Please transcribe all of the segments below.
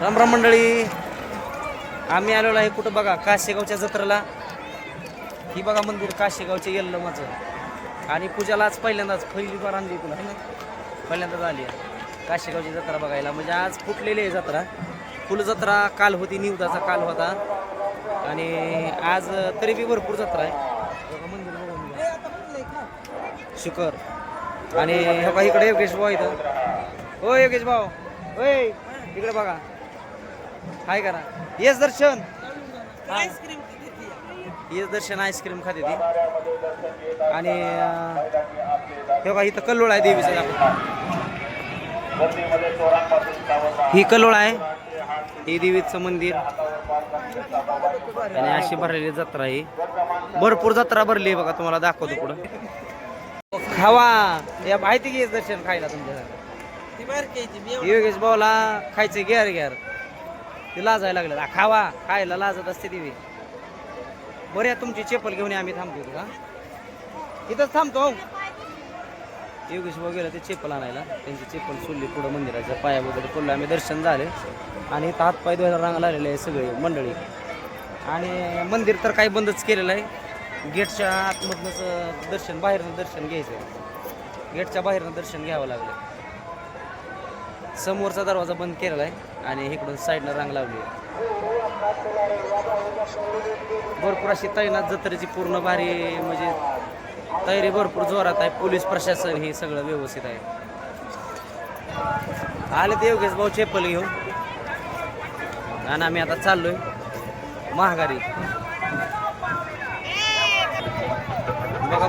राम राम मंडळी. आम्ही आलेलो आहे कुठं बघा? काशेगावच्या जत्रेला. ही बघा मंदिर काशेगावचे गेलेलं माझं आणि पूजाला आज पहिल्यांदाच पहिली बार आणली तुला ना? पहिल्यांदाच आली आहे. काशेगावची जत्रा बघायला. म्हणजे आज फुटलेली आहे जत्रा. फुल जत्रा काल होती निवदाचा काल होता. आणि आज तरी बी भरपूर जत्रा आहे. मंदिर बघून शुकर. आणि बघा इकडे योगेश भाऊ इथं हो योगेश भाऊ. होय इकडे बघा. हाय करा. Yes Darshan. Yes Darshan ice cream खाते ती. आणि हे बघा इथं कल्लोळ आहे देवीचं. ही कल्लोळ आहे. ही देवीचं मंदिर. आणि अशी भरलेली जत्रा आहे. भरपूर जत्रा भरली आहे बघा तुम्हाला दाखवतो पुढं. खावा. या माहिती घे दर्शन खायला तुमच्या. योगेश भाऊला खायचं घ्यार घ्यार. ते लाजायला लागलं खावा खायला लाजत असते ती बरं या तुमची चेपल घेऊन या, आम्ही थांबतो का इथंच थांबतो हो. योगेश वगैरे ते चेपल आणायला. त्यांची चेपल सोडली पुढं मंदिराच्या पाया वगैरे पडलो. आम्ही दर्शन झाले. आणि इथं हातपाय धुवायला रांगा लागलेले आहे सगळे मंडळी. आणि मंदिर तर काही बंदच केलेलं आहे. गेटच्या आतमधनंच दर्शन बाहेरनं दर्शन घ्यायचं. गेटच्या बाहेरनं दर्शन घ्यावं लागलं. समोरचा दरवाजा बंद केलेला आहे आणि इकडून साईडनं रांग लावली आहे. भरपूर अशी तैनात जत्रेची पूर्ण भारी म्हणजे तयारी भरपूर जोरात आहे. पोलीस प्रशासन हे सगळं व्यवस्थित आहे. आले ते योगेश भाऊ चेपल घेऊन. आणि आम्ही आता चाललोय महागारी. बघा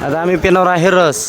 आता आम्ही पिणार आहे रस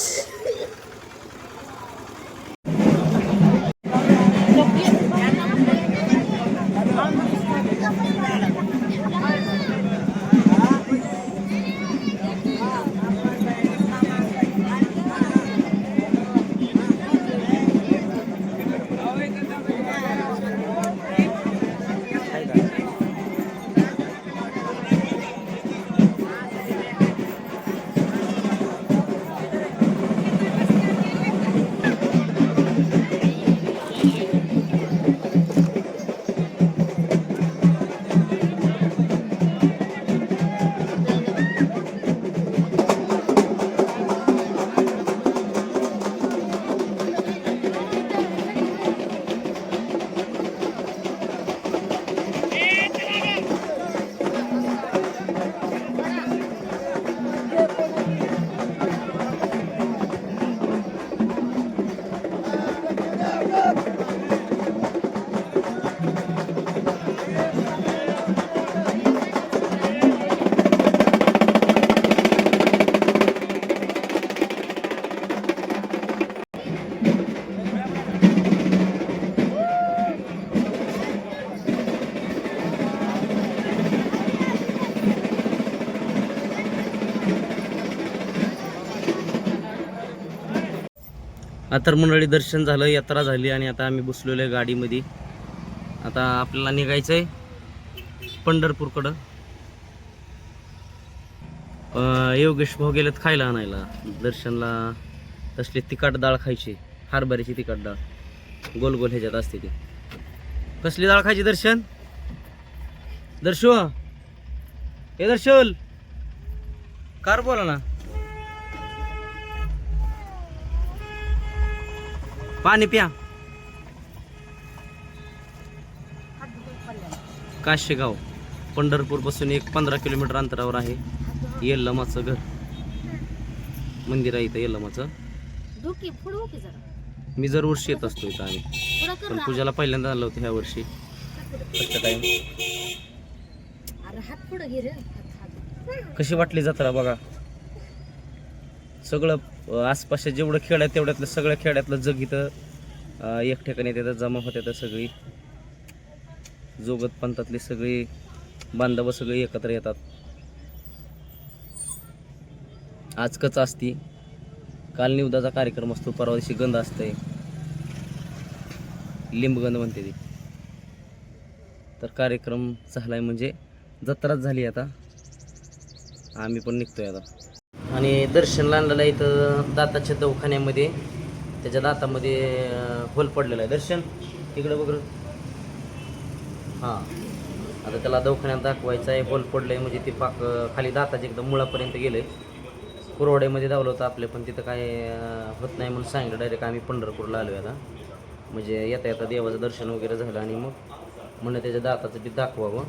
आता मंडळी दर्शन झालं यात्रा झाली आणि आता आम्ही बसलेलो आहे गाडीमध्ये. आता आपल्याला निघायचं आहे पंढरपूरकडं योगेश भाऊ गेलेत खायला आणायला. दर्शनला तसली तिखट डाळ खायची हरभऱ्याची तिखट डाळ. गोल गोल ह्याच्यात असते ती. कसली डाळ खायची दर्शन? दर्शो? हे दर्शल! कार बोला ना. पाणी प्या. काशेगाव पंढरपूरपासून एक पंधरा किलोमीटर अंतरावर आहे. येल्लमाचं घर. मंदिर आहे इथं येल्लमाचं. मी जर वर्षी येत असतो इथं आम्ही. पण. पूजाला पहिल्यांदा आलं होतं ह्या वर्षी. टाइम कशी वाटली जत्रा बघा. सगळं आसपासच्या जेवढं खेळ आहे तेवढ्यातलं सगळ्या खेड्यातलं जग इथं एक ठिकाणी येतात जमा होत्या तर सगळी. जोगत पंथातली सगळी बांधव सगळी एकत्र येतात. आज कच असती काल निवदाचा कार्यक्रम असतो परवा दिवशी गंध असतंय. लिंबगंध म्हणते ती. तर कार्यक्रम झालाय म्हणजे जत्राच झाली आता. आम्ही पण निघतोय आता. आणि दर्शन आणलेलं आहे इथं दाताच्या दवाखान्यामध्ये त्याच्या दातामध्ये होल पडलेला आहे. दर्शन तिकडं बघ. हां. आता त्याला दवाखान्यात दाखवायचं आहे. होल पडलं आहे म्हणजे ते पाक खाली दाताचे एकदम मुळापर्यंत गेले. कुरवड्यामध्ये धावलं होतं आपले पण तिथं काय होत नाही म्हणून सांगितलं. डायरेक्ट आम्ही पंढरपूरला आलो आता. म्हणजे येता येता देवाचं दर्शन वगैरे झालं आणि मग म्हणलं त्याच्या दाताचं बी दाखवावं.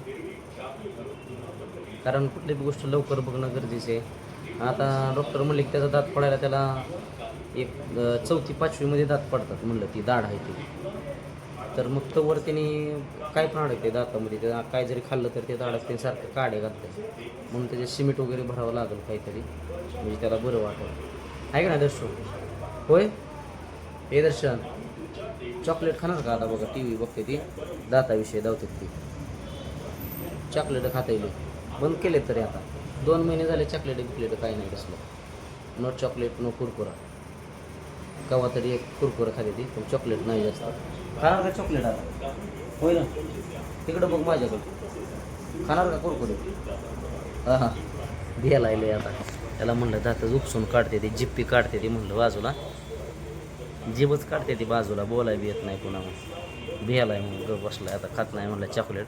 कारण कुठली गोष्ट लवकर बघणं गरजेचं आहे. आता डॉक्टर म्हणले की त्याचा दात पडायला त्याला एक चौथी पाचवीमध्ये दात पडतात म्हणलं ती दाढ आहे ती. तर मग तोवर त्याने काय पण अडकते दातामध्ये त्या काय जरी खाल्लं तर ते अडकते सारखं काढे घालते म्हणून त्याचे सिमेंट वगैरे भरावं लागेल काहीतरी म्हणजे त्याला बरं वाटेल. आहे का ना दर्शन होय? हे दर्शन चॉकलेट खाणार का आता बघा टी व्ही बघते ती? दाताविषयी धावतात ती. चॉकलेट खाता येईल बंद केले तरी आता. दोन महिने झाले चॉकलेट बिकलेट काही नाही कसलं नो चॉकलेट नो कुरकुरा. केव्हा तरी एक कुरकुरा खाली ती पण चॉकलेट नाही जास्त. खाणार का चॉकलेट आता? होय ना? तिकडं बघ माझ्याकडे. खाणार का कुरकुरे? हां हां भियाला आले आता. त्याला म्हणलं दातच उपसून काढते ती जिप्पी काढते ती म्हणलं बाजूला. जीभच काढते ती बाजूला बोलाय बी येत नाही कोणाला भियालाय म्हणून ग बसलाय आता खात नाही म्हणलं चॉकलेट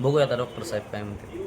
बघूया आता डॉक्टर साहेब काय म्हणते